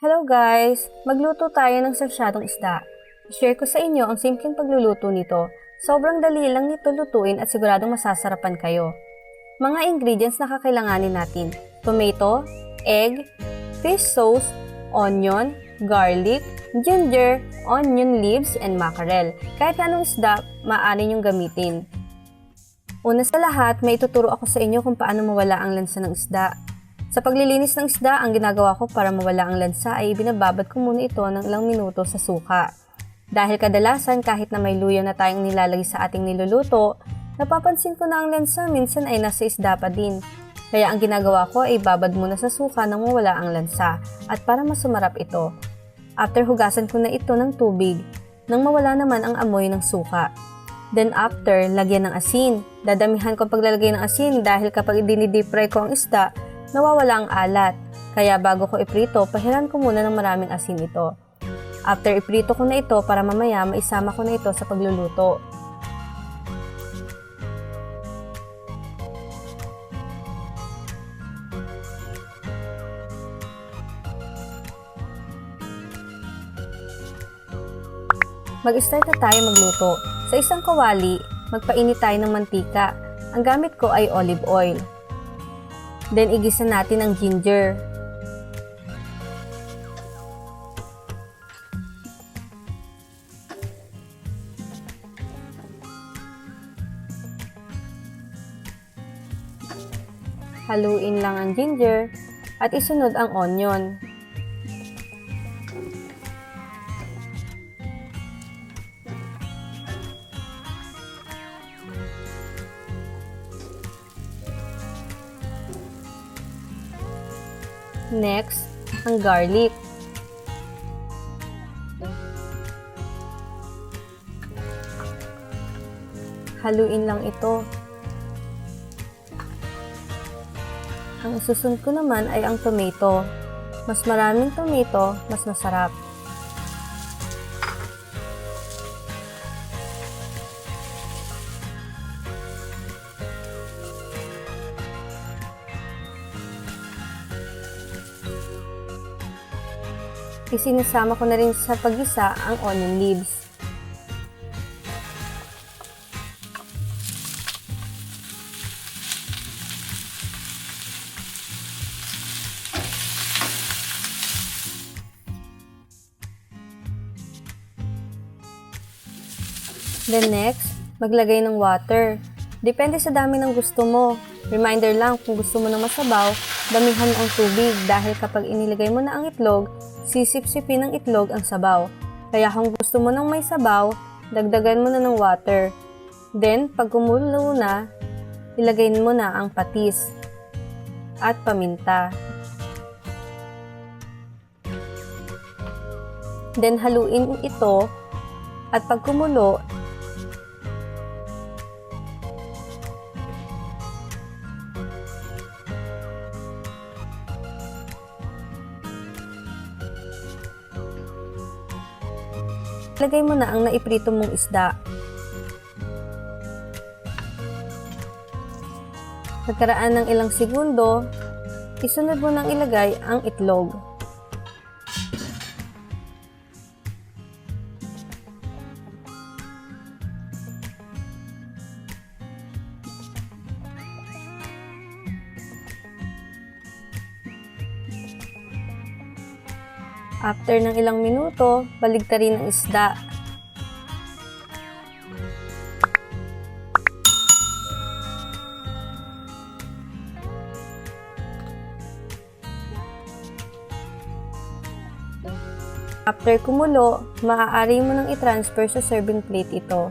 Hello guys! Magluto tayo ng sarsyadong isda. I-share ko sa inyo ang simpleng pagluluto nito. Sobrang dali lang nito lutuin at siguradong masasarapan kayo. Mga ingredients na kakailanganin natin. Tomato, egg, fish sauce, onion, garlic, ginger, onion leaves, and mackerel. Kahit anong isda, maaari niyong gamitin. Una sa lahat, may ituturo ako sa inyo kung paano mawala ang lansa ng isda. Sa paglilinis ng isda, ang ginagawa ko para mawala ang lansa ay binababad ko muna ito ng ilang minuto sa suka. Dahil kadalasan kahit na may luya na tayong nilalagay sa ating niluluto, napapansin ko na ang lansa minsan ay nasa isda pa din. Kaya ang ginagawa ko ay babad muna sa suka nang mawala ang lansa at para mas sumarap ito. After hugasan ko na ito ng tubig, nang mawala naman ang amoy ng suka. Then after, lagyan ng asin. Dadamihan ko paglalagay ng asin dahil kapag dinidip fry ko ang isda, nawawala ang alat. Kaya bago ko iprito, pahiran ko muna ng maraming asin ito. After iprito ko na ito para mamaya maisama ko na ito sa pagluluto. Mag-start na tayo magluto. Sa isang kawali, magpainit tayo ng mantika. Ang gamit ko ay olive oil. Then igisa natin ang ginger. Haluin lang ang ginger at isunod ang onion. Next, ang garlic. Haluin lang ito. Ang susunod ko naman ay ang tomato. Mas maraming tomato, mas masarap. Isinasama ko na rin sa pagisa ang onion leaves. Then next, maglagay ng water. Depende sa dami ng gusto mo. Reminder lang kung gusto mo ng masabaw, damihan ang tubig dahil kapag inilagay mo na ang itlog, sisip-sipin ng itlog ang sabaw. Kaya kung gusto mo ng may sabaw, dagdagan mo na ng water. Then, pag kumulo na, ilagay mo na ang patis at paminta. Then, haluin ito at pag kumulo, Lagay mo na ang naiprito mong isda. Pagkaraan ng ilang segundo, isunod mo nang ilagay ang itlog. After ng ilang minuto, baligtarin ang isda. After kumulo, maaari mo nang i-transfer sa serving plate ito.